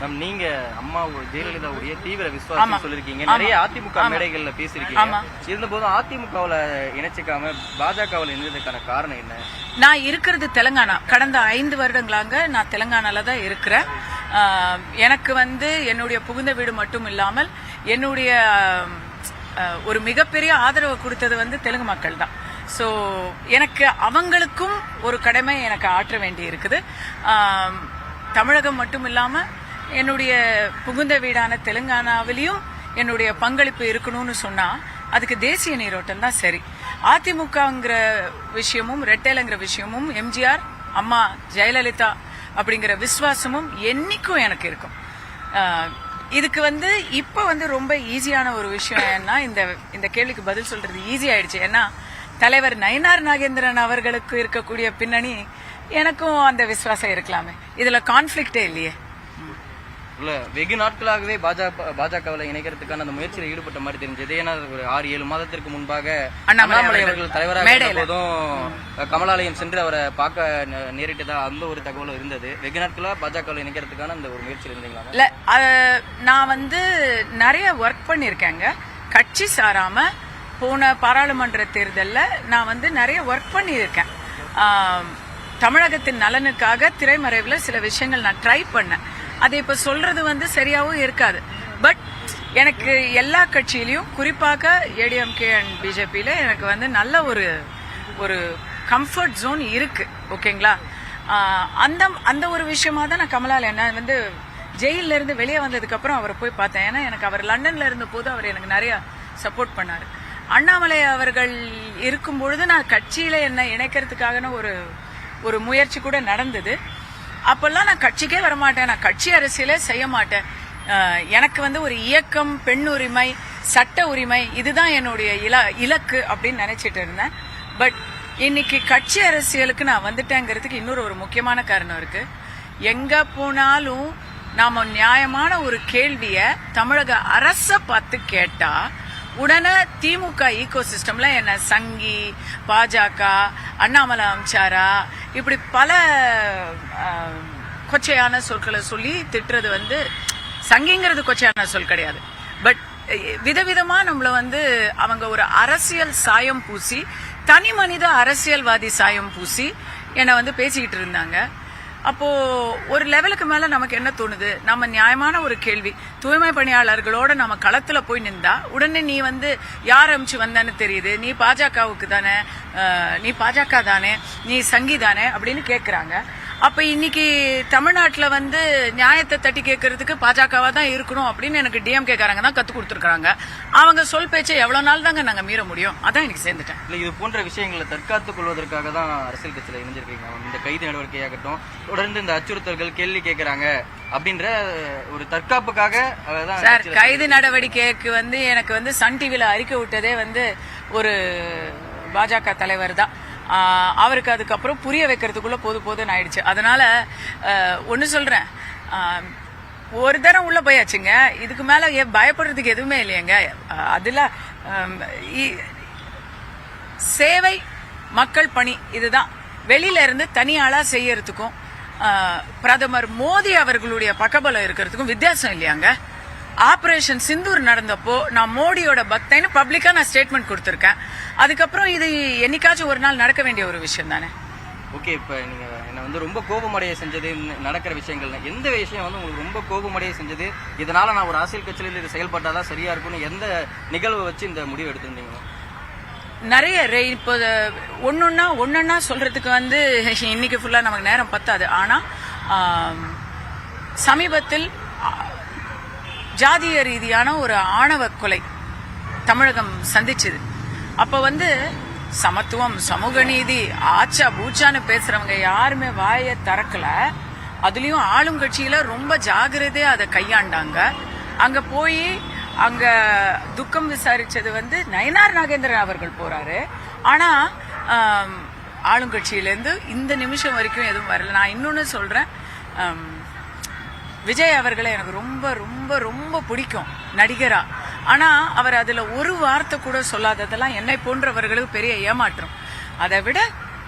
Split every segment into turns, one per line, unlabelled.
Ma'am நீங்க அம்மா ஜெயலலிதாவுடைய தீவிர விசுவாசம் சொல்லிருக்கீங்க. நிறைய அதிமுக மேடைகள்ல பேசிருக்கீங்க இருந்தபோதும் அதிமுகவுல இணைச்சிக்காம பாஜகவுல இணைந்ததுக்கான காரணம் என்ன?
நான் இருக்கிறது தெலுங்கானா. கடந்த ஐந்து வருடங்களாக நான் தெலுங்கானால தான் இருக்கிறேன். எனக்கு வந்து என்னுடைய புகுந்த வீடு மட்டும் இல்லாமல் என்னுடைய ஒரு மிகப்பெரிய ஆதரவு கொடுத்தது வந்து தெலுங்கு மக்கள் தான். ஸோ எனக்கு அவங்களுக்கும் ஒரு கடமை எனக்கு ஆற்ற வேண்டி இருக்குது தமிழகம் மட்டும் இல்லாமல் என்னுடைய புகுந்த வீடான தெலுங்கானாவிலையும் என்னுடைய பங்களிப்பு இருக்கணும்னு சொன்னா அதுக்கு தேசிய நீரோட்டம் தான் சரி. அதிமுகங்கிற விஷயமும் ரெட்டேலங்கிற விஷயமும் எம்ஜிஆர் அம்மா ஜெயலலிதா அப்படிங்கிற விசுவாசமும் என்னைக்கும் எனக்கு இருக்கும். இதுக்கு வந்து இப்ப வந்து ரொம்ப ஈஸியான ஒரு விஷயம் ஏன்னா இந்த இந்த கேள்விக்கு பதில் சொல்றது ஈஸி ஆயிடுச்சு. ஏன்னா தலைவர் நயினார் நாகேந்திரன் அவர்களுக்கு இருக்கக்கூடிய பின்னணி எனக்கும் அந்த விசுவாசம் இருக்கலாமே. இதுல கான்ஃபிளிக்டே இல்லையே.
இல்ல வெகு நாட்களாகவே பாஜக பாஜகவுல இணைக்கிறதுக்கான அந்த முயற்சியில் ஈடுபட்ட மாதிரி தெரிஞ்சது. ஏன்னா ஒரு ஆறு ஏழு மாதத்திற்கு முன்பாக
அண்ணாமலை அவர்கள்
தலைவராக போதும் கமலாலயம் சென்று அவரை பார்க்க நேரிட்டதா அந்த ஒரு தகவலும் இருந்தது. வெகு நாட்களா பாஜகவுல இணைக்கிறதுக்கான அந்த ஒரு முயற்சி இருந்தீங்களா
இல்ல நான் வந்து நிறைய ஒர்க் பண்ணியிருக்கேங்க கட்சி சாராம போன பாராளுமன்ற தேர்தல்ல நான் வந்து நிறைய ஒர்க் பண்ணியிருக்கேன். தமிழகத்தின் நலனுக்காக திரைமறைவில் சில விஷயங்கள் நான் ட்ரை பண்ணேன். அதை இப்ப சொல்றது வந்து சரியாவும் இருக்காது. பட் எனக்கு எல்லா கட்சியிலையும் குறிப்பாக ஏடிஎம்கே அண்ட் பிஜேபியில எனக்கு வந்து நல்ல ஒரு ஒரு கம்ஃபர்ட் ஜோன் இருக்கு. ஓகேங்களா அந்த அந்த ஒரு விஷயமா தான் நான் கமலால் என்ன வந்து ஜெயிலில் இருந்து வெளியே வந்ததுக்கு அப்புறம் அவரை போய் பார்த்தேன். ஏன்னா எனக்கு அவர் லண்டன்ல இருந்த போது அவர் எனக்கு நிறைய சப்போர்ட் பண்ணார். அண்ணாமலை அவர்கள் இருக்கும் பொழுது நான் கட்சியில என்ன இணைக்கிறதுக்கான ஒரு ஒரு முயற்சி கூட நடந்தது. அப்பெல்லாம் நான் கட்சிக்கே வரமாட்டேன். நான் கட்சி அரசியலே செய்ய மாட்டேன். எனக்கு வந்து ஒரு இயக்கம் பெண் உரிமை சட்ட உரிமை இதுதான் என்னுடைய இல இலக்கு அப்படின்னு நினைச்சிட்டு இருந்தேன். பட் இன்னைக்கு கட்சி அரசியலுக்கு நான் வந்துட்டேங்கிறதுக்கு இன்னொரு ஒரு முக்கியமான காரணம் இருக்கு. எங்க போனாலும் நாம நியாயமான ஒரு கேள்விய தமிழக அரச பார்த்து கேட்டா உடனே திமுக ஈகோ சிஸ்டம்ல என்ன சங்கி பாஜக அண்ணாமலை அமிச்சாரா இப்படி பல கொச்சையான சொற்களை சொல்லி திட்டுறது வந்து சங்கிங்கிறது கொச்சையான சொல் கிடையாது. பட் விதவிதமா நம்மள வந்து அவங்க ஒரு அரசியல் சாயம் பூசி தனி மனித அரசியல்வாதி சாயம் பூசி என்னை வந்து பேசிக்கிட்டு இருந்தாங்க. அப்போ ஒரு லெவலுக்கு மேல நமக்கு என்ன தோணுது? நம்ம நியாயமான ஒரு கேள்வி. தூய்மை பணியாளர்களோட நம்ம களத்துல போய் நின்றா உடனே நீ வந்து யார் அமிச்சு வந்தான்னு தெரியுது? நீ பாஜகவுக்கு தானே நீ பாஜக தானே நீ சங்கி தானே அப்படின்னு கேக்குறாங்க. அப்ப இன்னைக்கு தமிழ்நாட்டுல வந்து நியாயத்தை தட்டி கேட்கறதுக்கு பாஜகவா தான் இருக்கணும் அப்படின்னு எனக்கு டிஎம்கே காரங்க தான் கத்து கொடுத்துருக்காங்க அவங்க சொல் பேச்சை எவ்வளவு நாள் தாங்க நாங்க மீற முடியும்? அதான் எனக்கு சேர்ந்துட்டேன்.
இல்ல இது போன்ற விஷயங்களை தற்காத்துக் கொள்வதற்காக தான் அரசியல் கட்சியில இணைஞ்சிருக்கீங்க. இந்த கைது நடவடிக்கையாகட்டும் தொடர்ந்து இந்த அச்சுறுத்தல்கள் கேள்வி கேட்கறாங்க அப்படின்ற ஒரு தற்காப்புக்காக
சார் கைது நடவடிக்கைக்கு வந்து எனக்கு வந்து சன் டிவில அறிக்கை விட்டதே வந்து ஒரு பாஜக தலைவர் தான். அவருக்கு அதுக்கப்புறம் புரிய வைக்கிறதுக்குள்ள போது போதுன்னு ஆயிடுச்சு. அதனால ஒன்று சொல்றேன். ஒரு தரம் உள்ள போயாச்சுங்க. இதுக்கு மேல ஏன் பயப்படுறதுக்கு எதுவுமே இல்லையங்க. அதில் அதுல இ- சேவை மக்கள் பணி இதுதான். வெளியில இருந்து தனியாளா செய்யறதுக்கும் பிரதமர் மோடி அவர்களுடைய பக்கபலம் இருக்கிறதுக்கும் வித்தியாசம் இல்லையாங்க. ஆபரேஷன் சிந்தூர் நடந்தப்போ நான் மோடியோட பக்தைன்னு பப்ளிக்கா நான் ஸ்டேட்மெண்ட் கொடுத்திருக்கேன். அதுக்கப்புறம் இது என்னைக்காச்சும் ஒரு நாள் நடக்க வேண்டிய ஒரு விஷயம் தானே?
ஓகே இப்ப நீங்க என்ன வந்து ரொம்ப கோபமடைய செஞ்சது நடக்கிற விஷயங்கள்ல எந்த விஷயம் வந்து உங்களுக்கு ரொம்ப கோபமடைய செஞ்சது? இதனால நான் ஒரு அரசியல் கட்சியில இது செயல்பட்டாதான் சரியா இருக்கும்னு எந்த நிகழ்வை வச்சு இந்த முடிவு எடுத்திருந்தீங்க?
நிறைய ரே- இப்போ ஒன்னொன்னா ஒன்னொன்னா சொல்றதுக்கு வந்து இன்னைக்கு ஃபுல்லா நமக்கு நேரம் பத்தாது. ஆனா ஆம், சமீபத்தில் ஜாதிய ரீதியான ஒரு ஆணவ கொலை தமிழகம் சந்திச்சது. அப்ப வந்து சமத்துவம் சமூக நீதி ஆச்சா பூச்சான்னு பேசுறவங்க யாருமே வாயை திறக்கல. அதுலயும் ஆளுங்கட்சியில ரொம்ப ஜாகிரதையா அதை கையாண்டாங்க. அங்க போய் அங்க துக்கம் விசாரிச்சது வந்து நயனார் நாகேந்திரன் அவர்கள் போறாரு. ஆனா ஆளுங்கட்சியிலேருந்து இந்த நிமிஷம் வரைக்கும் எதுவும் வரல. நான் இன்னொன்னு சொல்றேன். விஜய் அவர்களை எனக்கு ரொம்ப ரொம்ப ரொம்ப பிடிக்கும் நடிகரா. ஆனால் அவர் அதில் ஒரு வார்த்தை கூட சொல்லாததெல்லாம் என்னை போன்றவர்களுக்கு பெரிய ஏமாற்றம். அதை விட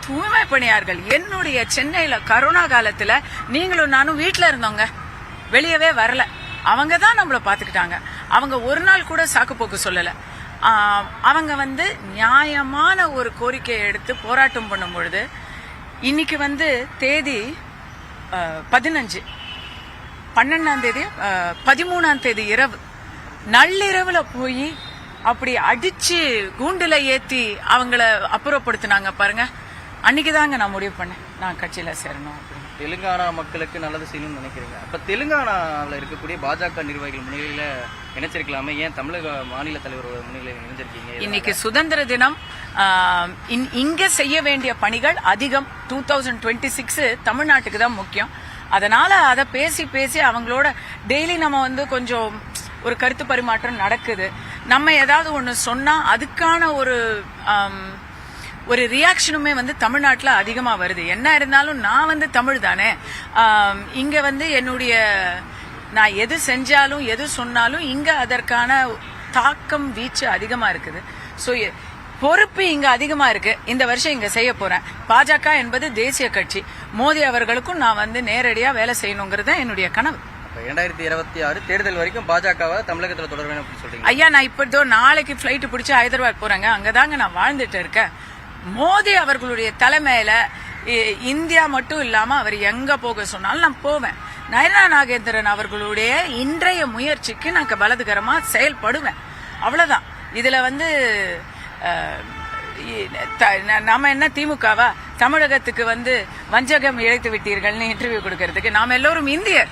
தூய்மை பணியார்கள் என்னுடைய சென்னையில் கரோனா காலத்தில் நீங்களும் நானும் வீட்டில் இருந்தோங்க. வெளியவே வரல. அவங்க தான் நம்மள பார்த்துக்கிட்டாங்க அவங்க ஒரு நாள் கூட சாக்கு போக்கு அவங்க வந்து நியாயமான ஒரு கோரிக்கையை எடுத்து போராட்டம் பண்ணும் பொழுது இன்னைக்கு வந்து தேதி பதினஞ்சு. பன்னெண்டாம் தேதி பதிமூணாம் தேதி இரவு. நள்ளிரவுல போய் அப்படி அடிச்சு கூண்டுல ஏத்தி அவங்கள அப்புறப்படுத்தினாங்க பாருங்க. அன்னைக்கு தாங்க நான் முடிவு பண்ணேன். நான் கட்சியில சேரணும் அப்படின்னு.
தெலுங்கானா மக்களுக்கு நல்லது செய்யணும்னு நினைக்கிறீங்க. அப்ப தெலுங்கானாவில் இருக்கக்கூடிய பாஜக நிர்வாகிகள் முன்னிலையில இணைச்சிருக்கலாமே. ஏன் தமிழக மாநில தலைவர் முன்னிலையில் இணைஞ்சிருக்கீங்க?
இன்னைக்கு சுதந்திர தினம். இங்க செய்ய வேண்டிய பணிகள் அதிகம். டூ தௌசண்ட் டுவெண்ட்டி சிக்ஸ் தமிழ்நாட்டுக்கு தான் முக்கியம். அதனால அதை பேசி பேசி அவங்களோட டெய்லி நம்ம வந்து கொஞ்சம் ஒரு கருத்து பரிமாற்றம் நடக்குது. நம்ம ஏதாவது ஒன்று சொன்னால் அதுக்கான ஒரு ஒரு ரியாக்ஷனுமே வந்து தமிழ்நாட்டில் அதிகமாக வருது. என்ன இருந்தாலும் நான் வந்து தமிழ் தானே. இங்கே வந்து என்னுடைய நான் எது செஞ்சாலும் எது சொன்னாலும் இங்கே அதற்கான தாக்கம் வீச்சு அதிகமாக இருக்குது. ஸோ பொறுப்பு இங்க அதிகமா இருக்கு. இந்த வருஷம் இங்க செய்ய போறேன். பாஜக என்பது தேசிய கட்சி. மோடி அவர்களுக்கும் நான் வந்து நேரடியா வேலை செய்யணுங்கிறது என்னுடைய கனவு.
அப்ப இரண்டாயிரத்தி இருபத்தி ஆறு தேர்தல் வரைக்கும் பாஜகவை தமிழகத்துல தொடர வேணும் சொல்றீங்க.
ஐயா நான் இப்போ நாளைக்கு ஃப்ளைட் பிடிச்சி ஹைதராபாத் போறேங்க. அங்கதாங்க நான் வாழ்ந்துட்டு இருக்கேன். மோடி அவர்களுடைய தலைமையில இந்தியா மட்டும் இல்லாம அவர் எங்க போக சொன்னாலும் நான் போவேன். நயனா நாகேந்திரன் அவர்களுடைய இன்றைய முயற்சிக்கு நான் பலதுகரமா செயல்படுவேன். அவ்வளவுதான். இதுல வந்து நாம என்ன திமுகவா? தமிழகத்துக்கு வந்து வஞ்சகம் இழைத்து விட்டீர்கள்னு இன்டர்வியூ கொடுக்கறதுக்கு நாம் எல்லோரும் இந்தியர்.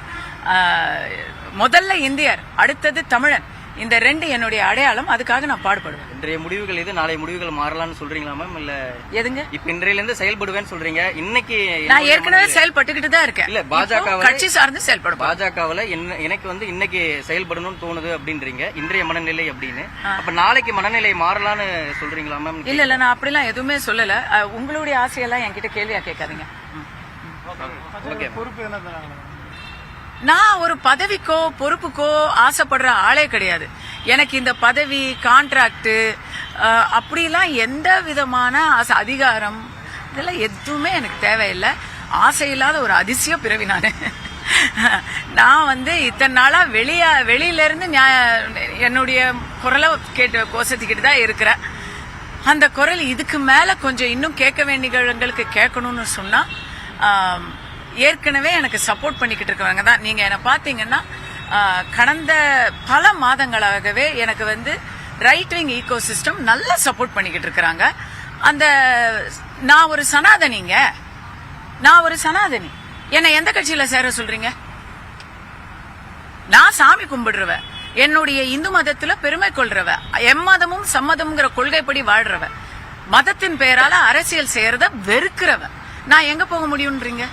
முதல்ல இந்தியர் அடுத்தது தமிழன். இந்த ரெண்டு என்னுடைய அடையாளம் அதுக்காக நான் பாடுபடுவேன்.
இன்றைய முடிவுகள் இது நாளை முடிவுகள் மாறலாம்னு சொல்றீங்களா மேம் இல்ல
எதுங்க?
இப்ப இன்றையில இருந்து செயல்படுவேன்னு சொல்றீங்க. இன்னைக்கு
நான் ஏற்கனவே செயல்பட்டுக்கிட்டு தான் இருக்கேன்.
இல்ல, பாஜக
கட்சி சார்ந்து செயல்படுவேன்
பாஜகவுல என்ன எனக்கு வந்து இன்னைக்கு செயல்படணும்னு தோணுது அப்படின்றீங்க. இன்றைய மனநிலை அப்படின்னு. அப்ப நாளைக்கு மனநிலை மாறலாம்னு சொல்றீங்களா மேம்
இல்ல இல்ல நான் அப்படிலாம் எதுவுமே சொல்லல. உங்களுடைய ஆசையெல்லாம் என்கிட்ட கேள்வியா கேட்காதீங்க. ம்.
ஓகே
நான் ஒரு பதவிக்கோ பொறுப்புக்கோ ஆசைப்படுற ஆளே கிடையாது. எனக்கு இந்த பதவி கான்ட்ராக்டு அப்படிலாம் எந்த விதமான ஆசை அதிகாரம் இதெல்லாம் எதுவுமே எனக்கு தேவையில்லை. ஆசை இல்லாத ஒரு அதிசய பிறவி நான். நான் வந்து இத்தனை நாளா வெளிய வெளியிலேருந்து என்னுடைய குரலை கேட்டு கோசத்திக்கிட்டு தான் இருக்கிறேன். அந்த குரல் இதுக்கு மேலே கொஞ்சம் இன்னும் கேட்க வேண்டியவங்களுக்கு கேட்கணும்னு சொன்னால் ஏற்கனவே எனக்கு சப்போர்ட் பண்ணிக்கிட்டு இருக்கவங்க தான். நீங்கள் என்னை பார்த்தீங்கன்னா கடந்த பல மாதங்களாகவே எனக்கு வந்து ரைட் விங் ஈகோ சிஸ்டம் நல்லா சப்போர்ட் பண்ணிக்கிட்டு இருக்கிறாங்க. அந்த நான் ஒரு சனாதனிங்க. நான் ஒரு சனாதனி. என்னை எந்த கட்சியில் சேர சொல்றீங்க? நான் சாமி கும்பிடுறவன் என்னுடைய இந்து மதத்துல பெருமை கொள்றவ. எம்மதமும் சம்மதம்ங்கிற கொள்கைப்படி வாழ்றவ. மதத்தின் பெயரால அரசியல் செய்யறத வெறுக்கிறவ. நான் எங்க போக முடியும்ன்றீங்க?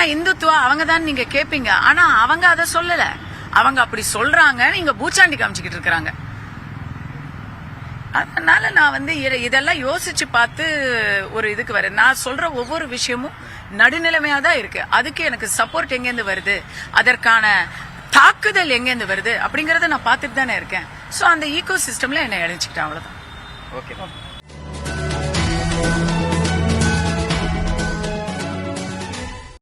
உடனே இந்துத்துவா அவங்க தான் நீங்க கேப்பீங்க. ஆனா அவங்க அதை சொல்லல. அவங்க அப்படி சொல்றாங்க நீங்க பூச்சாண்டி காமிச்சுக்கிட்டு இருக்கிறாங்க. அதனால நான் வந்து இதெல்லாம் யோசிச்சு பார்த்து ஒரு இதுக்கு வரேன். நான் சொல்ற ஒவ்வொரு விஷயமும் நடுநிலைமையா தான் இருக்கு. அதுக்கு எனக்கு சப்போர்ட் எங்கேருந்து வருது? அதற்கான தாக்குதல் எங்கேருந்து வருது? அப்படிங்கறத நான் பார்த்துட்டு தானே இருக்கேன். ஸோ அந்த ஈகோ சிஸ்டம்ல என்னை இணைச்சுக்கிட்டேன் அவ்வளவுதான்.
ஓகே